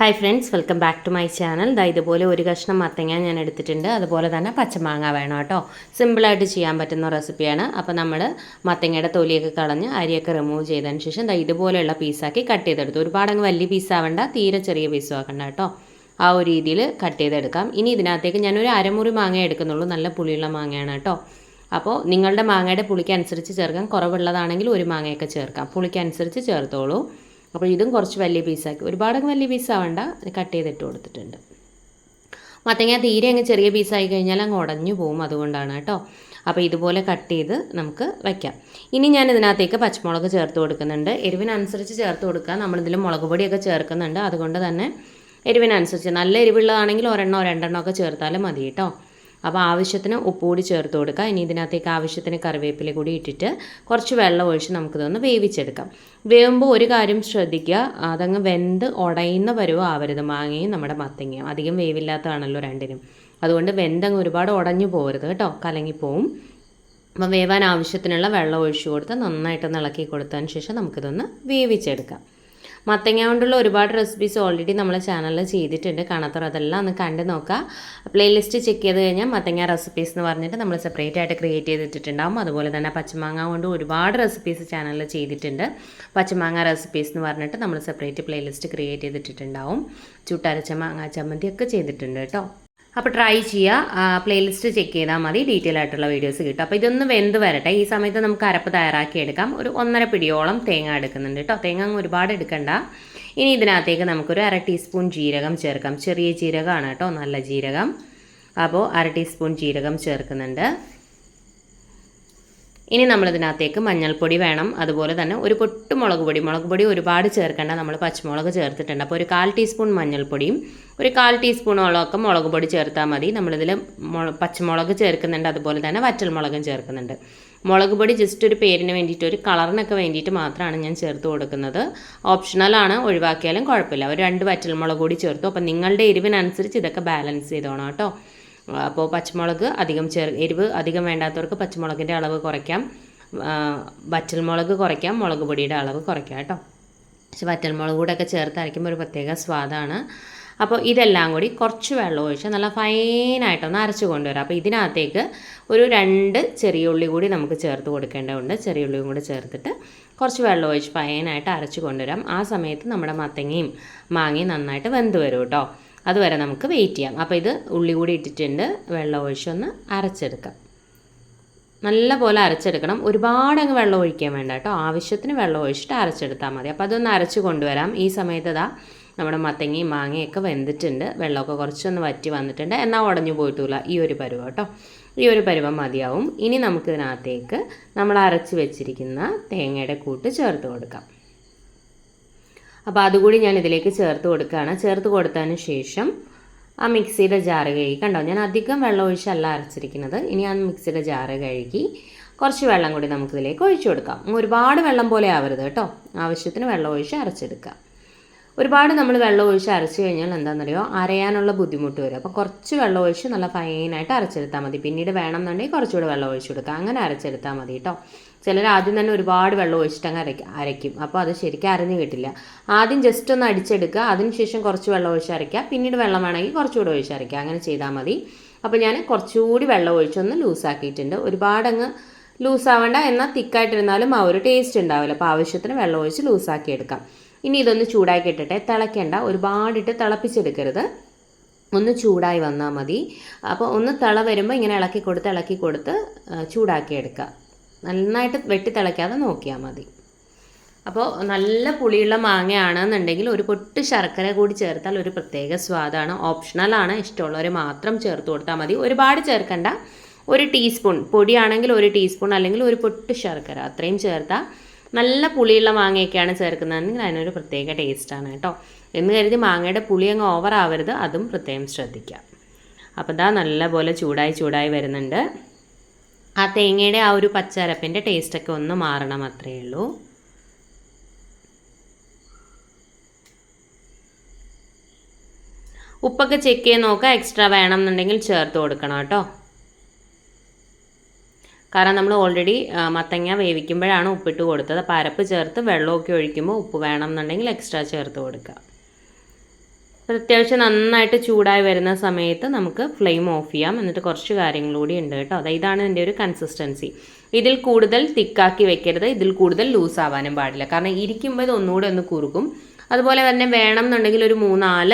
Hi friends welcome back to my channel ദാ ഇതുപോലെ ഒരു കഷ്ണം മത്തങ്ങ ഞാൻ എടുത്തിട്ടുണ്ട്. അതുപോലെ തന്നെ പച്ചമാങ്ങ വേണം കേട്ടോ. സിമ്പിളായിട്ട് ചെയ്യാൻ പറ്റുന്ന റെസിപ്പിയാണ് അപ്പോൾ നമ്മൾ മത്തങ്ങയുടെ തൊലിയൊക്കെ കളഞ്ഞ് അരിയൊക്കെ റിമൂവ് ചെയ്തതിന് ശേഷം ദാ ഇതുപോലെയുള്ള പീസാക്കി കട്ട് ചെയ്തെടുത്തു. ഒരുപാട് അങ്ങ് വലിയ പീസാവണ്ട തീരെ ചെറിയ പീസും ആക്കണ്ട കേട്ടോ. ആ ഒരു രീതിയിൽ കട്ട് ചെയ്തെടുക്കാം. ഇനി ഇതിനകത്തേക്ക് ഞാനൊരു അരമുറി മാങ്ങ എടുക്കുന്നുള്ളൂ. നല്ല പുളിയുള്ള മാങ്ങയാണ് കേട്ടോ. അപ്പോൾ നിങ്ങളുടെ മാങ്ങയുടെ പുളിക്കനുസരിച്ച് ചേർക്കാം. കുറവുള്ളതാണെങ്കിൽ ഒരു മാങ്ങയൊക്കെ ചേർക്കാം. പുളിക്കനുസരിച്ച് ചേർത്തോളൂ. അപ്പോൾ ഇതും കുറച്ച് വലിയ പീസാക്കി ഒരുപാടൊക്കെ വലിയ പീസ് ആവണ്ട. കട്ട് ചെയ്തിട്ട് കൊടുത്തിട്ടുണ്ട്. മത്തങ്ങ തീരെ അങ്ങ് ചെറിയ പീസായി കഴിഞ്ഞാൽ അങ്ങ് ഉടഞ്ഞു പോകും അതുകൊണ്ടാണ് കേട്ടോ. അപ്പോൾ ഇതുപോലെ കട്ട് ചെയ്ത് നമുക്ക് വയ്ക്കാം ഇനി ഞാൻ ഇതിനകത്തേക്ക് പച്ചമുളക് ചേർത്ത് കൊടുക്കുന്നുണ്ട്. എരിവിനനുസരിച്ച് ചേർത്ത് കൊടുക്കുക നമ്മളിതിൽ മുളക് പൊടിയൊക്കെ ചേർക്കുന്നുണ്ട്. അതുകൊണ്ട് തന്നെ എരിവിനനുസരിച്ച് നല്ല എരിവുള്ളതാണെങ്കിൽ ഒരെണ്ണോ രണ്ടെണ്ണോ ഒക്കെ ചേർത്താലും മതി കേട്ടോ. അപ്പോൾ ആവശ്യത്തിന് ഉപ്പ് കൂടി ചേർത്ത് കൊടുക്കുക ഇനി ഇതിനകത്തേക്ക് ആവശ്യത്തിന് കറിവേപ്പില കൂടി ഇട്ടിട്ട് കുറച്ച് വെള്ളം ഒഴിച്ച് നമുക്കിതൊന്ന് വേവിച്ചെടുക്കാം. വേവുമ്പോൾ ഒരു കാര്യം ശ്രദ്ധിക്കുക. അതങ്ങ് വെന്ത് ഉടയുന്ന പരുവം ആവരുത്. മാങ്ങയും നമ്മുടെ മത്തങ്ങയും. അധികം വേവില്ലാത്തതാണല്ലോ രണ്ടിനും. അതുകൊണ്ട് വെന്തങ്ങ് ഒരുപാട് ഉടഞ്ഞു പോകരുത് കേട്ടോ. കലങ്ങിപ്പോവും. അപ്പോൾ വേവാൻ ആവശ്യത്തിനുള്ള വെള്ളം ഒഴിച്ചു കൊടുത്ത് നന്നായിട്ടൊന്ന് ഇളക്കി കൊടുത്തതിന് ശേഷം നമുക്കിതൊന്ന് വേവിച്ചെടുക്കാം. മത്തങ്ങ കൊണ്ടുള്ള ഒരുപാട് റെസിപ്പീസ് ഓൾറെഡി നമ്മളെ ചാനലിൽ ചെയ്തിട്ടുണ്ട്. കാണാത്തവർ അതെല്ലാം ഒന്ന് കണ്ടു നോക്കുക പ്ലേലിസ്റ്റ് ചെക്ക് ചെയ്ത് കഴിഞ്ഞാൽ മത്തങ്ങ റെസിപ്പീസ് എന്ന് പറഞ്ഞിട്ട് നമ്മൾ സെപ്പറേറ്റ് ആയിട്ട് ക്രിയേറ്റ് ചെയ്തിട്ടുണ്ടാവും അതുപോലെ തന്നെ പച്ചമാങ്ങ കൊണ്ട് ഒരുപാട് റെസിപ്പീസ് ചാനലിൽ ചെയ്തിട്ടുണ്ട്. പച്ചമാങ്ങ റെസിപ്പീസ് എന്ന് പറഞ്ഞിട്ട് നമ്മൾ സെപ്പറേറ്റ് പ്ലേലിസ്റ്റ് ക്രിയേറ്റ് ചെയ്തിട്ടുണ്ടാവും ചുട്ടരച്ച മാങ്ങ ചമ്മന്തി ഒക്കെ ചെയ്തിട്ടുണ്ട് കേട്ടോ. അപ്പോൾ ട്രൈ ചെയ്യുക പ്ലേലിസ്റ്റ് ചെക്ക് ചെയ്താൽ മതി. ഡീറ്റെയിൽ ആയിട്ടുള്ള വീഡിയോസ് കിട്ടും. അപ്പോൾ ഇതൊന്ന് വെന്ത് വരട്ടെ. ഈ സമയത്ത് നമുക്ക് അരപ്പ് തയ്യാറാക്കി എടുക്കാം. ഒരു ഒന്നര പിടിയോളം തേങ്ങ എടുക്കുന്നുണ്ട് കേട്ടോ തേങ്ങ ഒരുപാട് എടുക്കണ്ട. ഇനി ഇതിനകത്തേക്ക് നമുക്കൊരു അര ടീസ്പൂൺ ജീരകം ചേർക്കാം. ചെറിയ ജീരകമാണ് കേട്ടോ നല്ല ജീരകം. അപ്പോൾ അര ടീസ്പൂൺ ജീരകം ചേർക്കുന്നുണ്ട്. ഇനി നമ്മളിതിനകത്തേക്ക് മഞ്ഞൾപ്പൊടി വേണം. അതുപോലെ തന്നെ ഒരു പൊട്ട് മുളക് പൊടി. മുളക് പൊടി ഒരുപാട് ചേർക്കേണ്ട. നമ്മൾ പച്ചമുളക് ചേർത്തിട്ടുണ്ട്. അപ്പോൾ ഒരു കാൽ ടീസ്പൂൺ മഞ്ഞൾപ്പൊടിയും ഒരു കാൽ ടീസ്പൂണോളമൊക്കെ മുളക് പൊടി ചേർത്താൽ മതി. നമ്മളിതിൽ പച്ചമുളക് ചേർക്കുന്നുണ്ട് അതുപോലെ തന്നെ വറ്റൽമുളകും ചേർക്കുന്നുണ്ട്. മുളക് പൊടി ജസ്റ്റ് ഒരു പേരിന് വേണ്ടിയിട്ട് ഒരു കളറിനൊക്കെ വേണ്ടിയിട്ട് മാത്രമാണ് ഞാൻ ചേർത്ത് കൊടുക്കുന്നത്. ഓപ്ഷണലാണ് ഒഴിവാക്കിയാലും കുഴപ്പമില്ല. ഒരു രണ്ട് വറ്റൽമുളക് കൂടി ചേർത്തു. അപ്പോൾ നിങ്ങളുടെ എരിവിനനുസരിച്ച് ഇതൊക്കെ ബാലൻസ് ചെയ്തോണം കേട്ടോ. അപ്പോൾ പച്ചമുളക് അധികം ചേർ എരിവ് അധികം വേണ്ടാത്തവർക്ക് പച്ചമുളകിന്റെ അളവ് കുറയ്ക്കാം. വറ്റൽമുളക് കുറയ്ക്കാം മുളക് പൊടിയുടെ അളവ് കുറയ്ക്കാം കേട്ടോ. പക്ഷെ വറ്റൽമുളക് കൂടെയൊക്കെ ചേർത്ത് അരയ്ക്കുമ്പോൾ ഒരു പ്രത്യേക സ്വാദാണ്. അപ്പോൾ ഇതെല്ലാം കൂടി കുറച്ച് വെള്ളം ഒഴിച്ച് നല്ല ഫൈനായിട്ടൊന്ന് അരച്ച് കൊണ്ടുവരാം. അപ്പോൾ ഇതിനകത്തേക്ക് ഒരു രണ്ട് ചെറിയ ഉള്ളി കൂടി നമുക്ക് ചേർത്ത് കൊടുക്കേണ്ടതുണ്ട്. ചെറിയ ഉള്ളിയും കൂടി ചേർത്തിട്ട് കുറച്ച് വെള്ളം ഒഴിച്ച് ഫൈനായിട്ട് അരച്ച് കൊണ്ടുവരാം. ആ സമയത്ത് നമ്മുടെ മത്തങ്ങയും മാങ്ങയും നന്നായിട്ട് വെന്ത് വരും കേട്ടോ. അതുവരെ നമുക്ക് വെയിറ്റ് ചെയ്യാം. അപ്പോൾ ഇത് ഉള്ളി കൂടി ഇട്ടിട്ടുണ്ട്. വെള്ളം ഒഴിച്ചൊന്ന് അരച്ചെടുക്കാം. നല്ല പോലെ അരച്ചെടുക്കണം. ഒരുപാട് അങ്ങ് വെള്ളം ഒഴിക്കാൻ വേണ്ട കേട്ടോ. ആവശ്യത്തിന് വെള്ളം ഒഴിച്ചിട്ട് അരച്ചെടുത്താൽ മതി. അപ്പോൾ അതൊന്ന് അരച്ച് കൊണ്ടുവരാം. ഈ സമയത്ത് ഇതാ നമ്മുടെ മത്തങ്ങയും മാങ്ങയൊക്കെ വെന്തിട്ടുണ്ട്. വെള്ളമൊക്കെ കുറച്ചൊന്ന് വറ്റി വന്നിട്ടുണ്ട്. എന്നാൽ ഉടഞ്ഞു പോയിട്ടില്ല ഈ ഒരു പരുവം കേട്ടോ. ഈ ഒരു പരുവം മതിയാവും. ഇനി നമുക്കിതിനകത്തേക്ക് നമ്മൾ അരച്ച് വെച്ചിരിക്കുന്ന തേങ്ങയുടെ കൂട്ട് ചേർത്ത് കൊടുക്കാം. അപ്പോൾ അതുകൂടി ഞാൻ ഇതിലേക്ക് ചേർത്ത് കൊടുക്കുകയാണ്. ചേർത്ത് കൊടുത്തതിന് ശേഷം ആ മിക്സിയുടെ ജാറ് കഴുകി കണ്ടോ? ഞാൻ അധികം വെള്ളം ഒഴിച്ചല്ല അരച്ചിരിക്കുന്നത്. ഇനി ആ മിക്സിയുടെ ജാറ് കഴുകി കുറച്ച് വെള്ളം കൂടി നമുക്കിതിലേക്ക് ഒഴിച്ചു കൊടുക്കാം. ഒരുപാട് വെള്ളം പോലെ ആവരുത് കേട്ടോ. ആവശ്യത്തിന് വെള്ളം ഒഴിച്ച് അരച്ചെടുക്കുക. ഒരുപാട് നമ്മൾ വെള്ളം ഒഴിച്ച് അരച്ച് കഴിഞ്ഞാൽ എന്താണെന്നറിയോ? അരയാനുള്ള ബുദ്ധിമുട്ട് വരും. അപ്പോൾ കുറച്ച് വെള്ളം ഒഴിച്ച് നല്ല ഫൈനായിട്ട് അരച്ചെടുത്താൽ മതി. പിന്നീട് വേണമെന്നുണ്ടെങ്കിൽ കുറച്ചുകൂടെ വെള്ളം ഒഴിച്ച് കൊടുക്കുക. അങ്ങനെ അരച്ചെടുത്താൽ മതി കേട്ടോ ചിലർ ആദ്യം തന്നെ ഒരുപാട് വെള്ളം ഒഴിച്ചിട്ട് അങ്ങ് അരയ്ക്കും അരയ്ക്കും. അപ്പോൾ അത് ശരിക്കും അരഞ്ഞു കിട്ടില്ല. ആദ്യം ജസ്റ്റ് ഒന്ന് അടിച്ചെടുക്കുക. അതിനുശേഷം കുറച്ച് വെള്ളം ഒഴിച്ച് അരയ്ക്കുക. പിന്നീട് വെള്ളം വേണമെങ്കിൽ കുറച്ചുകൂടെ ഒഴിച്ച് അരയ്ക്കുക. അങ്ങനെ ചെയ്താൽ മതി. അപ്പോൾ ഞാൻ കുറച്ചുകൂടി വെള്ളം ഒഴിച്ചൊന്ന് ലൂസാക്കിയിട്ടുണ്ട് ഒരുപാടങ്ങ് ലൂസാവേണ്ട എന്നാൽ തിക്കായിട്ടിരുന്നാലും ആ ഒരു ടേസ്റ്റ് ഉണ്ടാവില്ല. അപ്പോൾ ആവശ്യത്തിന് വെള്ളം ഒഴിച്ച് ലൂസാക്കി എടുക്കാം. ഇനി ഇതൊന്ന് ചൂടാക്കി ഇട്ടിട്ട്. തിളയ്ക്കേണ്ട. ഒരുപാടിട്ട് തിളപ്പിച്ചെടുക്കരുത്. ഒന്ന് ചൂടായി വന്നാൽ മതി. അപ്പോൾ ഒന്ന് തിള വരുമ്പോൾ ഇങ്ങനെ ഇളക്കി കൊടുത്ത് ഇളക്കി കൊടുത്ത് ചൂടാക്കി എടുക്കുക നന്നായിട്ട് വെട്ടി തിളയ്ക്കാതെ നോക്കിയാൽ മതി. അപ്പോൾ നല്ല പുളിയുള്ള മാങ്ങയാണെന്നുണ്ടെങ്കിൽ ഒരു പൊട്ട് ശർക്കര കൂടി ചേർത്താൽ ഒരു പ്രത്യേക സ്വാദാണ്. ഓപ്ഷണലാണ് ഇഷ്ടമുള്ളവർ മാത്രം ചേർത്ത് കൊടുത്താൽ മതി. ഒരുപാട് ചേർക്കണ്ട. ഒരു ടീസ്പൂൺ. പൊടിയാണെങ്കിൽ ഒരു ടീസ്പൂൺ അല്ലെങ്കിൽ ഒരു പൊട്ട് ശർക്കര. അത്രയും ചേർത്താൽ നല്ല പുളിയുള്ള മാങ്ങയൊക്കെയാണ് ചേർക്കുന്നതെങ്കിൽ അതിനൊരു പ്രത്യേക ടേസ്റ്റാണ് കേട്ടോ. എന്ന് കരുതി മാങ്ങയുടെ പുളി അങ്ങ് ഓവർ ആവരുത്. അതും പ്രത്യേകം ശ്രദ്ധിക്കാം. അപ്പോൾ ഇതാ നല്ലപോലെ ചൂടായി ചൂടായി വരുന്നുണ്ട്. ആ തേങ്ങയുടെ ആ ഒരു പച്ചരപ്പിന്റെ ടേസ്റ്റൊക്കെ ഒന്ന് മാറണം അത്രയേ ഉള്ളൂ. ഉപ്പൊക്കെ ചെക്ക് ചെയ്ത് നോക്കുക. എക്സ്ട്രാ വേണം എന്നുണ്ടെങ്കിൽ ചേർത്ത് കൊടുക്കണം കേട്ടോ. കാരണം നമ്മൾ ഓൾറെഡി മത്തങ്ങ വേവിക്കുമ്പോഴാണ് ഉപ്പിട്ട് കൊടുത്തത്. അപ്പോൾ അരപ്പ് ചേർത്ത് വെള്ളമൊക്കെ ഒഴിക്കുമ്പോൾ ഉപ്പ് വേണം എന്നുണ്ടെങ്കിൽ എക്സ്ട്രാ ചേർത്ത് കൊടുക്കുക. അപ്പോൾ അത്യാവശ്യം നന്നായിട്ട് ചൂടായി വരുന്ന സമയത്ത് നമുക്ക് ഫ്ലെയിം ഓഫ് ചെയ്യാം. എന്നിട്ട് കുറച്ച് കാര്യങ്ങൾ കൂടി ഉണ്ട് കേട്ടോ. അതായത് ഇതാണ് എന്റെ ഒരു കൺസിസ്റ്റൻസി ഇതിൽ കൂടുതൽ തിക്കാക്കി വെക്കരുത്. ഇതിൽ കൂടുതൽ ലൂസ് ആവാനും പാടില്ല. കാരണം ഇരിക്കുമ്പോൾ ഇത് ഒന്നുകൂടെ ഒന്ന് കുറുകും. അതുപോലെ തന്നെ വേണം എന്നുണ്ടെങ്കിൽ ഒരു മൂന്നാൽ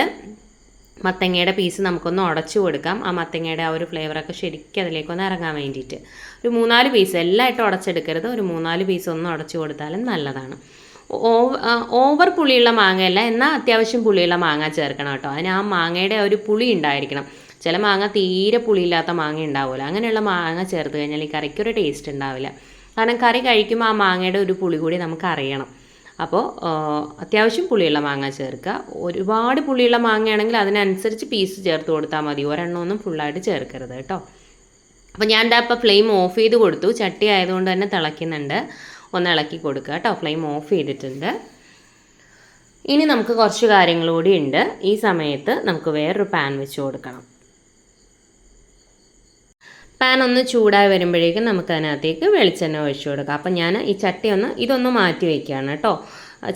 മത്തങ്ങയുടെ പീസ് നമുക്കൊന്ന് ഉടച്ചു കൊടുക്കാം. ആ മത്തങ്ങയുടെ ആ ഒരു ഫ്ലേവറൊക്കെ ശരിക്കും അതിലേക്കൊന്ന് ഇറങ്ങാൻ വേണ്ടിയിട്ട്. ഒരു മൂന്നാൽ പീസ് എല്ലായിട്ടും ഉടച്ചെടുക്കരുത്. ഒരു മൂന്നാൽ പീസ് ഒന്ന് ഉടച്ചു കൊടുത്താലും നല്ലതാണ്. ഓവർ പുളിയുള്ള മാങ്ങയല്ല എന്നാൽ അത്യാവശ്യം പുളിയുള്ള മാങ്ങ ചേർക്കണം കേട്ടോ. അതിന് ആ മാങ്ങയുടെ ഒരു പുളി ഉണ്ടായിരിക്കണം. ചില മാങ്ങ തീരെ പുളിയില്ലാത്ത മാങ്ങ ഉണ്ടാവില്ല അങ്ങനെയുള്ള മാങ്ങ ചേർത്ത് കഴിഞ്ഞാൽ ഈ കറിക്കൊരു ടേസ്റ്റ് ഉണ്ടാവില്ല. കാരണം കറി കഴിക്കുമ്പോൾ ആ മാങ്ങയുടെ ഒരു പുളി കൂടി നമുക്ക് അറിയണം അപ്പോൾ അത്യാവശ്യം പുളിയുള്ള മാങ്ങ ചേർക്കുക. ഒരുപാട് പുളിയുള്ള മാങ്ങയാണെങ്കിൽ അതിനനുസരിച്ച് പീസ് ചേർത്ത് കൊടുത്താൽ മതി. ഒരെണ്ണമൊന്നും ഫുള്ളായിട്ട് ചേർക്കരുത് കേട്ടോ. അപ്പോൾ ഞാൻ എന്താ ഇപ്പോൾ ഫ്ലെയിം ഓഫ് ചെയ്ത് കൊടുത്തു. ചട്ടി ആയതുകൊണ്ട് തന്നെ തിളയ്ക്കുന്നുണ്ട്. ഒന്ന് ഇളക്കി കൊടുക്കുക കേട്ടോ. ഫ്ലെയിം ഓഫ് ചെയ്തിട്ടുണ്ട്. ഇനി നമുക്ക് കുറച്ച് കാര്യങ്ങൾ കൂടി ഉണ്ട്. ഈ സമയത്ത് നമുക്ക് വേറൊരു പാൻ വെച്ച് കൊടുക്കണം. പാൻ ഒന്ന് ചൂടായി വരുമ്പോഴേക്കും നമുക്ക് അതിനകത്തേക്ക് വെളിച്ചെണ്ണ ഒഴിച്ചു കൊടുക്കാം. അപ്പം ഞാൻ ഈ ചട്ടി ഒന്ന് ഇതൊന്ന് മാറ്റി വയ്ക്കുകയാണ് കേട്ടോ.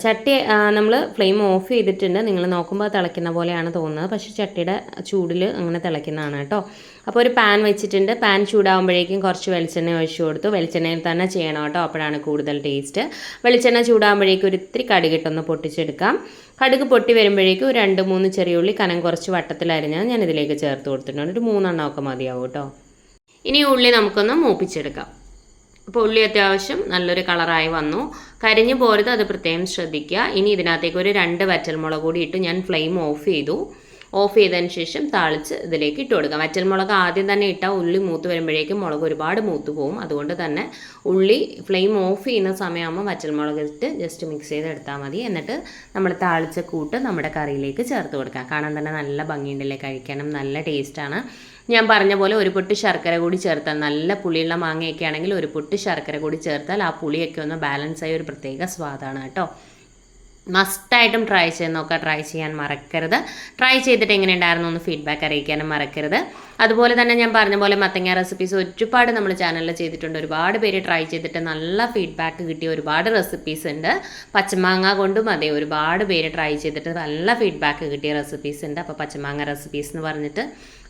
ചട്ടി നമ്മൾ ഫ്ലെയിം ഓഫ് ചെയ്തിട്ടുണ്ട്. നിങ്ങൾ നോക്കുമ്പോൾ തിളയ്ക്കുന്ന പോലെയാണ് തോന്നുന്നത്. പക്ഷേ ചട്ടിയുടെ ചൂടിൽ അങ്ങനെ തിളയ്ക്കുന്നതാണ് കേട്ടോ. അപ്പോൾ ഒരു പാൻ വെച്ചിട്ടുണ്ട്. പാൻ ചൂടാകുമ്പോഴേക്കും കുറച്ച് വെളിച്ചെണ്ണ ഒഴിച്ചു കൊടുത്തു. വെളിച്ചെണ്ണയിൽ തന്നെ ചെയ്യണം കേട്ടോ. അപ്പോഴാണ് കൂടുതൽ ടേസ്റ്റ്. വെളിച്ചെണ്ണ ചൂടാകുമ്പോഴേക്കും ഒരു ഇത്തിരി കടുകിട്ടൊന്ന് പൊട്ടിച്ചെടുക്കാം. കടുക് പൊട്ടി വരുമ്പോഴേക്കും രണ്ട് മൂന്ന് ചെറിയ ഉള്ളി കനം കുറച്ച് വട്ടത്തിലരിഞ്ഞാൽ ഞാൻ ഇതിലേക്ക് ചേർത്ത് കൊടുത്തിട്ടുണ്ട്. ഒരു മൂന്നെണ്ണമൊക്കെ മതിയാവും കേട്ടോ. ഇനി ഉള്ളി നമുക്കൊന്ന് മൂപ്പിച്ചെടുക്കാം. അപ്പോൾ ഉള്ളി അത്യാവശ്യം നല്ലൊരു കളറായി വന്നു. കരിഞ്ഞു പോരുത് അത് പ്രത്യേകം ശ്രദ്ധിക്കുക. ഇനി ഇതിനകത്തേക്ക് ഒരു രണ്ട് വറ്റൽമുളക് കൂടി ഇട്ട് ഞാൻ ഫ്ലെയിം ഓഫ് ചെയ്തു. ഓഫ് ചെയ്തതിന് ശേഷം താളിച്ച് ഇതിലേക്ക് ഇട്ട് കൊടുക്കാം. വറ്റൽമുളക് ആദ്യം തന്നെ ഇട്ടാൽ ഉള്ളി മൂത്ത് വരുമ്പോഴേക്കും മുളക് ഒരുപാട് മൂത്ത് പോകും അതുകൊണ്ട് തന്നെ ഉള്ളി ഫ്ലെയിം ഓഫ് ചെയ്യുന്ന സമയമാകുമ്പോൾ വറ്റൽമുളക് ഇട്ട് ജസ്റ്റ് മിക്സ് ചെയ്ത് എടുത്താൽ മതി. എന്നിട്ട് നമ്മൾ താളിച്ച കൂട്ട് നമ്മുടെ കറിയിലേക്ക് ചേർത്ത് കൊടുക്കാം. കാണാൻ തന്നെ നല്ല ഭംഗിയുണ്ടല്ലേ? കഴിക്കാനും നല്ല ടേസ്റ്റാണ് ഞാൻ പറഞ്ഞ പോലെ ഒരു പൊട്ട് ശർക്കര കൂടി ചേർത്താൽ നല്ല പുളിയുള്ള മാങ്ങയൊക്കെ ആണെങ്കിൽ ഒരു പൊട്ട് ശർക്കര കൂടി ചേർത്താൽ ആ പുളിയൊക്കെ ഒന്ന് ബാലൻസ് ആയ ഒരു പ്രത്യേക സ്വാദാണ് കേട്ടോ. മസ്റ്റായിട്ടും ട്രൈ ചെയ്ത് നോക്കുക. ട്രൈ ചെയ്യാൻ മറക്കരുത്. ട്രൈ ചെയ്തിട്ട് എങ്ങനെ ഉണ്ടായിരുന്നു ഒന്ന് ഫീഡ്ബാക്ക് അറിയിക്കാനും മറക്കരുത്. അതുപോലെ തന്നെ ഞാൻ പറഞ്ഞ പോലെ മത്തങ്ങ റെസിപ്പീസ് ഒരുപാട് നമ്മൾ ചാനലിൽ ചെയ്തിട്ടുണ്ട്. ഒരുപാട് പേര് ട്രൈ ചെയ്തിട്ട് നല്ല ഫീഡ്ബാക്ക് കിട്ടിയ ഒരുപാട് റെസിപ്പീസ് ഉണ്ട്. പച്ചമാങ്ങ കൊണ്ടും അതെ ഒരുപാട് പേര് ട്രൈ ചെയ്തിട്ട് നല്ല ഫീഡ്ബാക്ക് കിട്ടിയ റെസിപ്പീസ് ഉണ്ട്. അപ്പോൾ പച്ചമാങ്ങ റെസിപ്പീസ് എന്ന് പറഞ്ഞിട്ട്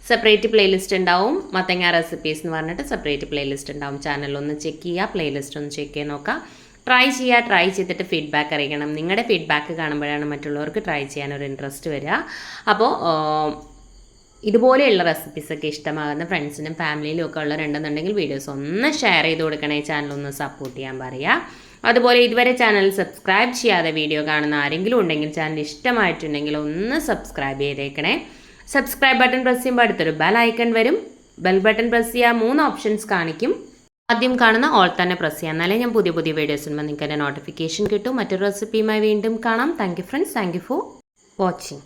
സെപ്പറേറ്റ് പ്ലേലിസ്റ്റ് ഉണ്ടാവും. മത്തങ്ങ റെസിപ്പീസ് എന്ന് പറഞ്ഞിട്ട് സെപ്പറേറ്റ് പ്ലേലിസ്റ്റ് ഉണ്ടാവും. ചാനലൊന്ന് ചെക്ക് ചെയ്യുക പ്ലേലിസ്റ്റ് ഒന്ന് ചെക്ക് ചെയ്ത് നോക്കാം. ട്രൈ ചെയ്യുക ട്രൈ ചെയ്തിട്ട് ഫീഡ്ബാക്ക് അറിയിക്കണം. നിങ്ങളുടെ ഫീഡ്ബാക്ക് കാണുമ്പോഴാണ് മറ്റുള്ളവർക്ക് ട്രൈ ചെയ്യാൻ ഒരു ഇൻട്രസ്റ്റ് വരിക അപ്പോൾ ഇതുപോലെയുള്ള റെസിപ്പീസൊക്കെ ഇഷ്ടമാകുന്ന ഫ്രണ്ട്സിനും ഫാമിലിയിലും ഒക്കെ ഉള്ളവരുണ്ടെന്നുണ്ടെങ്കിൽ വീഡിയോസ് ഒന്ന് ഷെയർ ചെയ്ത് കൊടുക്കണേ. ചാനൽ ഒന്ന് സപ്പോർട്ട് ചെയ്യാൻ പറയുക അതുപോലെ ഇതുവരെ ചാനൽ സബ്സ്ക്രൈബ് ചെയ്യാതെ വീഡിയോ കാണുന്ന ആരെങ്കിലും ഉണ്ടെങ്കിൽ ചാനൽ ഇഷ്ടമായിട്ടുണ്ടെങ്കിൽ ഒന്ന് സബ്സ്ക്രൈബ് ചെയ്തേക്കണേ. സബ്സ്ക്രൈബ് ബട്ടൺ പ്രസ് ചെയ്യുമ്പോൾ അടുത്തൊരു ബെൽ ഐക്കൺ വരും. ബെൽ ബട്ടൺ പ്രസ് ചെയ്യുക മൂന്ന് ഓപ്ഷൻസ് കാണിക്കും. ആദ്യം കാണുന്ന ഓൾ തന്നെ പ്രസ് ചെയ്യാം. എന്നാലേ ഞാൻ പുതിയ പുതിയ വീഡിയോസ് വരുമ്പോൾ നിങ്ങൾക്ക് എന്റെ നോട്ടിഫിക്കേഷൻ കിട്ടും. മറ്റൊരു റെസിപ്പിയുമായി വീണ്ടും കാണാം. Thank you friends thank you for watching